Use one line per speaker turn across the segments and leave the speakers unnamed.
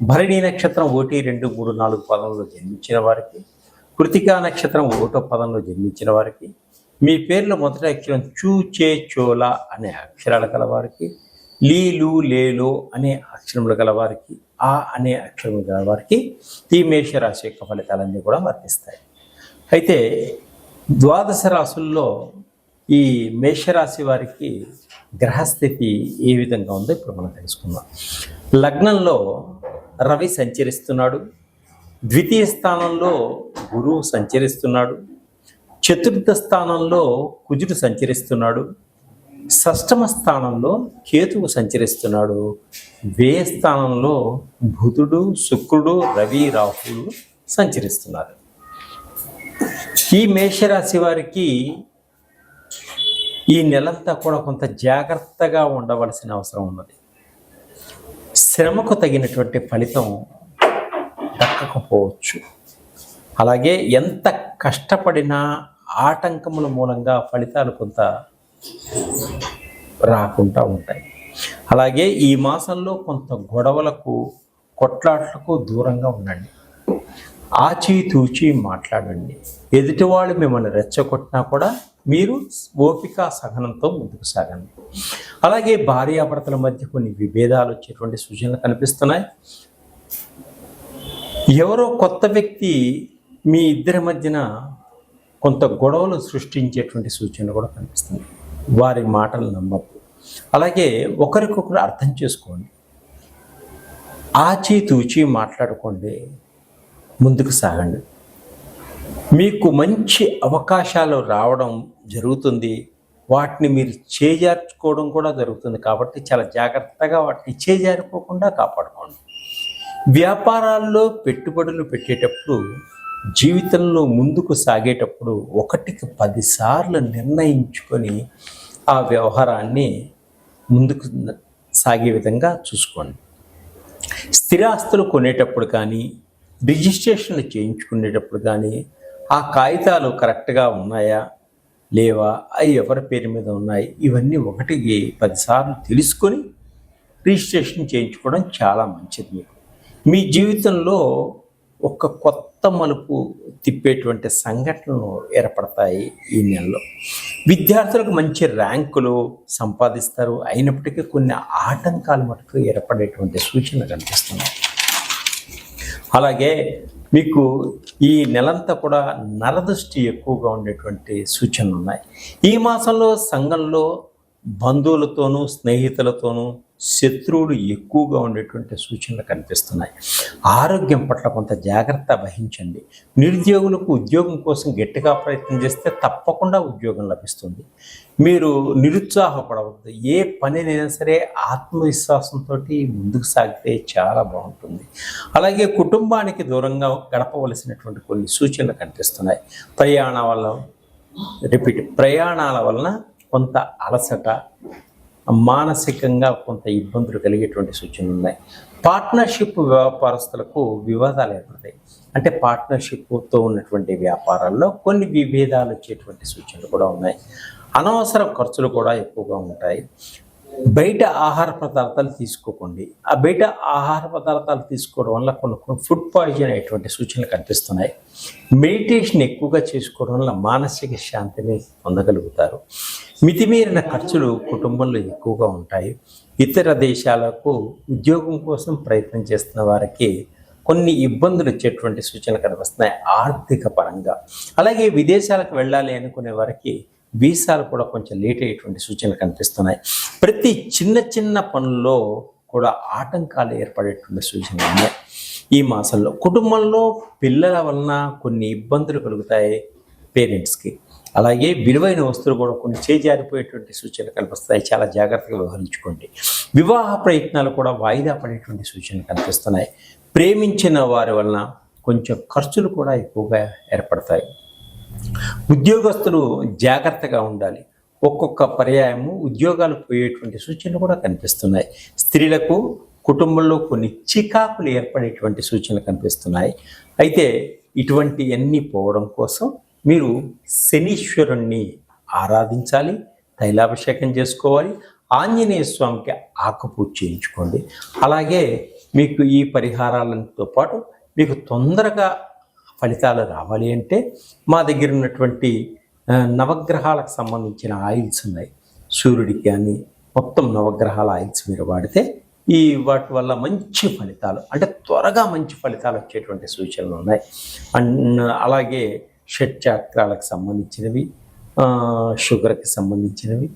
భరణి నక్షత్రం ఒకటి రెండు మూడు నాలుగు పదంలో జన్మించిన వారికి కృతికా నక్షత్రం ఒకటో పదంలో జన్మించిన వారికి మీ పేర్లో మొదటి అక్షరం చూ చే చోల అనే అక్షరాలు కలవారికి లీలు లేలో అనే అక్షరములు గలవారికి ఆ అనే అక్షరములు గలవారికి ఈ మేషరాశి యొక్క ఫలితాలన్నీ కూడా వర్తిస్తాయి. అయితే ద్వాదశ రాసుల్లో ఈ మేషరాశి వారికి గ్రహస్థితి ఏ విధంగా ఉందో ఇప్పుడు మనం తెలుసుకుందాం. లగ్నంలో రవి సంచరిస్తున్నాడు. ద్వితీయ స్థానంలో గురువు సంచరిస్తున్నాడు. చతుర్థ స్థానంలో కుజుడు సంచరిస్తున్నాడు. షష్టమ స్థానంలో కేతువు సంచరిస్తున్నాడు. వ్యయ స్థానంలో బుధుడు శుక్రుడు రవి రాహులు సంచరిస్తున్నారు. ఈ మేషరాశి వారికి ఈ నెలంతా కూడా కొంత జాగ్రత్తగా ఉండవలసిన అవసరం ఉన్నది. శ్రమకు తగినటువంటి ఫలితం దక్కకపోవచ్చు. అలాగే ఎంత కష్టపడినా ఆటంకముల మూలంగా ఫలితాలు కొంత రాకుండా ఉంటాయి. అలాగే ఈ మాసంలో కొంత గొడవలకు కొట్లాట్లకు దూరంగా ఉండండి. ఆచితూచి మాట్లాడండి. ఎదుటివాళ్ళు మిమ్మల్ని రెచ్చగొట్టినా కూడా మీరు ఓపిక సహనంతో ముందుకు సాగండి. అలాగే భార్యాభర్తల మధ్య కొన్ని విభేదాలు వచ్చేటువంటి సూచనలు కనిపిస్తున్నాయి. ఎవరో కొత్త వ్యక్తి మీ ఇద్దరి మధ్యన కొంత గొడవలు సృష్టించేటువంటి సూచనలు కూడా కనిపిస్తుంది వారి మాటలు నమ్మద్దు. అలాగే ఒకరికొకరు అర్థం చేసుకోండి. ఆచితూచి మాట్లాడుకోండి. ముందుకు సాగండి. మీకు మంచి అవకాశాలు రావడం జరుగుతుంది. వాటిని మీరు చేజార్చుకోవడం కూడా జరుగుతుంది కాబట్టి చాలా జాగ్రత్తగా వాటిని చేజారిపోకుండా కాపాడుకోండి. వ్యాపారాల్లో పెట్టుబడులు పెట్టేటప్పుడు జీవితంలో ముందుకు సాగేటప్పుడు ఒకటికి పదిసార్లు నిర్ణయించుకొని ఆ వ్యవహారాన్ని ముందుకు సాగే విధంగా చూసుకోండి. స్థిరాస్తులు కొనేటప్పుడు కానీ రిజిస్ట్రేషన్లు చేయించుకునేటప్పుడు కానీ ఆ కాగితాలు కరెక్ట్గా ఉన్నాయా? లేవా? అవి ఎవరి పేరు మీద ఉన్నాయి? ఇవన్నీ ఒకటికి పదిసార్లు తెలుసుకొని రిజిస్ట్రేషన్ చేయించుకోవడం చాలా మంచిది మీకు. మీ జీవితంలో ఒక కొత్త మలుపు తిప్పేటువంటి సంఘటనలు ఏర్పడతాయి ఈ నెలలో. విద్యార్థులకు మంచి ర్యాంకులు సంపాదిస్తారు. అయినప్పటికీ కొన్ని ఆటంకాలు మటుకు ఏర్పడేటువంటి సూచనలు కనిపిస్తున్నాయి. అలాగే మీకు ఈ నెలంతా కూడా నరదృష్టి ఎక్కువగా ఉండేటువంటి సూచనలు ఉన్నాయి. ఈ మాసంలో సంఘంలో బంధువులతోనూ స్నేహితులతోనూ శత్రువులు ఎక్కువగా ఉండేటువంటి సూచనలు కనిపిస్తున్నాయి. ఆరోగ్యం పట్ల కొంత జాగ్రత్త వహించండి. నిరుద్యోగులకు ఉద్యోగం కోసం గట్టిగా ప్రయత్నం చేస్తే తప్పకుండా ఉద్యోగం లభిస్తుంది. మీరు నిరుత్సాహపడవద్దు. ఏ పనినైనా సరే ఆత్మవిశ్వాసంతో ముందుకు సాగితే చాలా బాగుంటుంది. అలాగే కుటుంబానికి దూరంగా గడపవలసినటువంటి కొన్ని సూచనలు కనిపిస్తున్నాయి. ప్రయాణ వల్ల రిపీట్ ప్రయాణాల వలన కొంత అలసట మానసికంగా కొంత ఇబ్బందులు కలిగేటువంటి సూచనలు ఉన్నాయి. పార్ట్నర్షిప్ వ్యాపారస్తులకు వివాదాలు ఏర్పడతాయి. అంటే పార్ట్నర్షిప్తో ఉన్నటువంటి వ్యాపారాల్లో కొన్ని విభేదాలు వచ్చేటువంటి సూచనలు కూడా ఉన్నాయి. అనవసర ఖర్చులు కూడా ఎక్కువగా ఉంటాయి. బయట ఆహార పదార్థాలు తీసుకోకండి. ఆ బయట ఆహార పదార్థాలు తీసుకోవడం వల్ల కొన్ని కొన్ని ఫుడ్ పాయిజన్ అయ్యేటువంటి సూచనలు కనిపిస్తున్నాయి. మెడిటేషన్ ఎక్కువగా చేసుకోవడం వల్ల మానసిక శాంతిని పొందగలుగుతారు. మితిమీరిన ఖర్చులు కుటుంబంలో ఎక్కువగా ఉంటాయి. ఇతర దేశాలకు ఉద్యోగం కోసం ప్రయత్నం చేస్తున్న వారికి కొన్ని ఇబ్బందులు వచ్చేటువంటి సూచనలు కనిపిస్తున్నాయి ఆర్థిక పరంగా. అలాగే విదేశాలకు వెళ్ళాలి అనుకునే వారికి వీసాలు కూడా కొంచెం లేట్ అయ్యేటువంటి సూచనలు కనిపిస్తున్నాయి. ప్రతి చిన్న చిన్న పనుల్లో కూడా ఆటంకాలు ఏర్పడేటువంటి సూచనలు ఉన్నాయి. ఈ మాసంలో కుటుంబంలో పిల్లల వలన కొన్ని ఇబ్బందులు కలుగుతాయి పేరెంట్స్కి. అలాగే విలువైన వస్తువులు కూడా కొన్ని చేజారిపోయేటువంటి సూచనలు కనిపిస్తాయి. చాలా జాగ్రత్తగా వ్యవహరించుకోండి. వివాహ ప్రయత్నాలు కూడా వాయిదా పడేటువంటి సూచనలు కనిపిస్తున్నాయి. ప్రేమించిన వారి వలన కొంచెం ఖర్చులు కూడా ఎక్కువగా ఏర్పడతాయి. ఉద్యోగస్తులు జాగ్రత్తగా ఉండాలి. ఒక్కొక్క పర్యాయము ఉద్యోగాలు పోయేటువంటి సూచనలు కూడా కనిపిస్తున్నాయి. స్త్రీలకు కుటుంబంలో కొన్ని చికాకులు ఏర్పడేటువంటి సూచనలు కనిపిస్తున్నాయి. అయితే ఇటువంటి అన్నీ పోవడం కోసం మీరు శనీశ్వరుణ్ణి ఆరాధించాలి తైలాభిషేకం చేసుకోవాలి ఆంజనేయ స్వామికి ఆకుపూజ చేయించుకోండి. అలాగే మీకు ఈ పరిహారాలతో పాటు మీకు తొందరగా ఫలితాలు రావాలి అంటే మా దగ్గర ఉన్నటువంటి నవగ్రహాలకు సంబంధించిన ఆయిల్స్ ఉన్నాయి. సూర్యుడికి కానీ మొత్తం నవగ్రహాల ఆయిల్స్ మీరు వాడితే ఈ వాటి వల్ల మంచి ఫలితాలు అంటే త్వరగా మంచి ఫలితాలు వచ్చేటువంటి సూచనలు ఉన్నాయి. అండ్ అలాగే షట్ చక్రాలకు సంబంధించినవి షుగర్కి సంబంధించినవి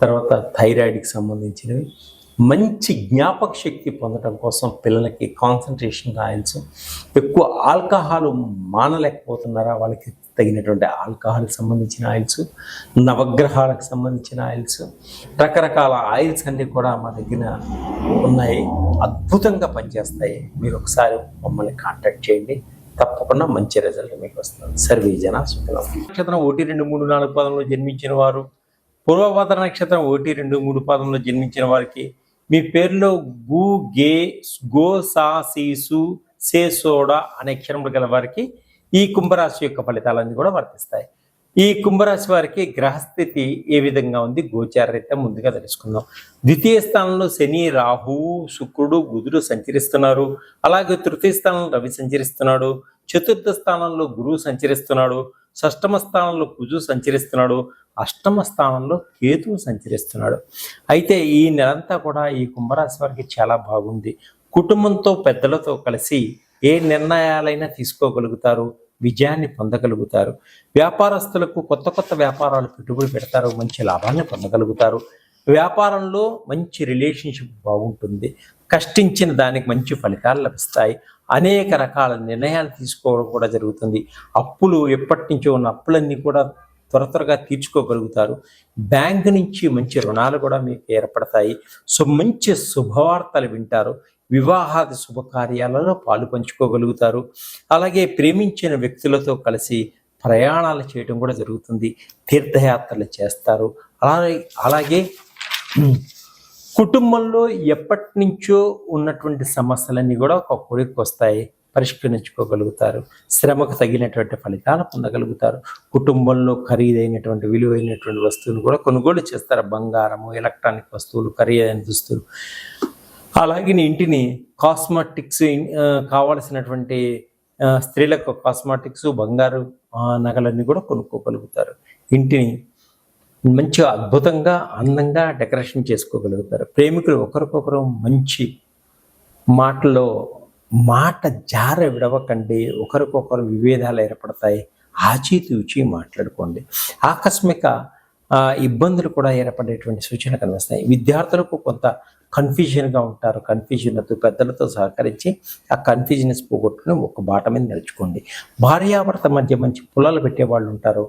తర్వాత థైరాయిడ్కి సంబంధించినవి. మంచి జ్ఞాపక శక్తి పొందడం కోసం పిల్లలకి కాన్సన్ట్రేషన్ ఆయిల్స్ ఎక్కువ ఆల్కహాల్ మానలేకపోతున్నారా? వాళ్ళకి తగినటువంటి ఆల్కహాల్కి సంబంధించిన ఆయిల్స్ నవగ్రహాలకు సంబంధించిన ఆయిల్స్. రకరకాల ఆయిల్స్ అన్నీ కూడా మా దగ్గర ఉన్నాయి. అద్భుతంగా పనిచేస్తాయి. మీరు ఒకసారి మమ్మల్ని కాంటాక్ట్ చేయండి. తప్పకుండా మంచి రిజల్ట్ మీకు వస్తుంది. సర్వీ జన నక్షత్రం ఒకటి రెండు మూడు నాలుగు పదంలో జన్మించిన వారు పూర్వభద్ర నక్షత్రం ఒకటి రెండు మూడు పాదంలో జన్మించిన వారికి మీ పేరులో గు గే గో సా సీసు సే సోడా అనే అక్షరములు గల వారికి ఈ కుంభరాశి యొక్క ఫలితాలన్నీ కూడా వర్తిస్తాయి. ఈ కుంభరాశి వారికి గ్రహస్థితి ఏ విధంగా ఉంది? గోచారరీత్యా ముందుగా తెలుసుకుందాం. ద్వితీయ స్థానంలో శని రాహువు శుక్రుడు బుధుడు సంచరిస్తున్నారు. అలాగే తృతీయ స్థానంలో రవి సంచరిస్తున్నాడు. చతుర్థ స్థానంలో గురువు సంచరిస్తున్నాడు. షష్టమ స్థానంలో కుజు సంచరిస్తున్నాడు. అష్టమ స్థానంలో కేతువు సంచరిస్తున్నాడు. అయితే ఈ నెలంతా కూడా ఈ కుంభరాశి వారికి చాలా బాగుంది. కుటుంబంతో పెద్దలతో కలిసి ఏ నిర్ణయాలైనా తీసుకోగలుగుతారు. విజయాన్ని పొందగలుగుతారు. వ్యాపారస్తులకు కొత్త కొత్త వ్యాపారాలు పెట్టుబడి పెడతారు. మంచి లాభాన్ని పొందగలుగుతారు. వ్యాపారంలో మంచి రిలేషన్షిప్ బాగుంటుంది. కష్టించిన దానికి మంచి ఫలితాలు లభిస్తాయి. అనేక రకాల నిర్ణయాలు తీసుకోవడం కూడా జరుగుతుంది. అప్పులు ఎప్పటి నుంచో ఉన్న అప్పులన్నీ కూడా త్వర త్వరగా తీర్చుకోగలుగుతారు. బ్యాంక్ నుంచి మంచి రుణాలు కూడా మీకు ఏర్పడతాయి. సో మంచి శుభవార్తలు వింటారు. వివాహాది శుభకార్యాలలో పాలు పంచుకోగలుగుతారు. అలాగే ప్రేమించిన వ్యక్తులతో కలిసి ప్రయాణాలు చేయడం కూడా జరుగుతుంది. తీర్థయాత్రలు చేస్తారు. అలాగే అలాగే కుటుంబంలో ఎప్పటి నుంచో ఉన్నటువంటి సమస్యలన్నీ కూడా ఒక కొడుకు వస్తాయి పరిష్కరించుకోగలుగుతారు. శ్రమకు తగినటువంటి ఫలితాలు పొందగలుగుతారు. కుటుంబంలో ఖరీదైనటువంటి విలువైనటువంటి వస్తువులు కూడా కొనుగోలు చేస్తారు. బంగారము ఎలక్ట్రానిక్ వస్తువులు ఖరీదైన దుస్తులు. అలాగే నీ ఇంటిని కాస్మెటిక్స్ కావలసినటువంటి స్త్రీలకు కాస్మెటిక్స్ బంగారు నగలన్నీ కూడా కొనుక్కోగలుగుతారు. ఇంటిని మంచిగా అద్భుతంగా అందంగా డెకరేషన్ చేసుకోగలుగుతారు. ప్రేమికులు ఒకరికొకరు మంచి మాటలో మాట జార విడవకండి. ఒకరికొకరు విభేదాలు ఏర్పడతాయి. ఆచితూచి మాట్లాడుకోండి. ఆకస్మిక ఇబ్బందులు కూడా ఏర్పడేటువంటి సూచన కనిపిస్తాయి. విద్యార్థులకు కొంత కన్ఫ్యూజన్గా ఉంటారు. కన్ఫ్యూజన్తో పెద్దలతో సహకరించి ఆ కన్ఫ్యూజన్స్ పోగొట్టుకుని ఒక బాట మీద నిలుచుకోండి భార్యాభర్త మధ్య మంచి పొలాలు పెట్టే వాళ్ళు ఉంటారు.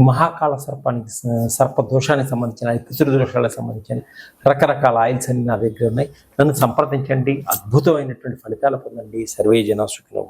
మహాకాళ సర్పానికి సర్ప దోషానికి సంబంధించిన పితృ దోషాలకు సంబంధించిన రకరకాల ఆయిల్స్ అన్ని నా దగ్గర ఉన్నాయి. నన్ను సంప్రదించండి. అద్భుతమైనటువంటి ఫలితాలు పొందండి. సర్వే జన సుఖినో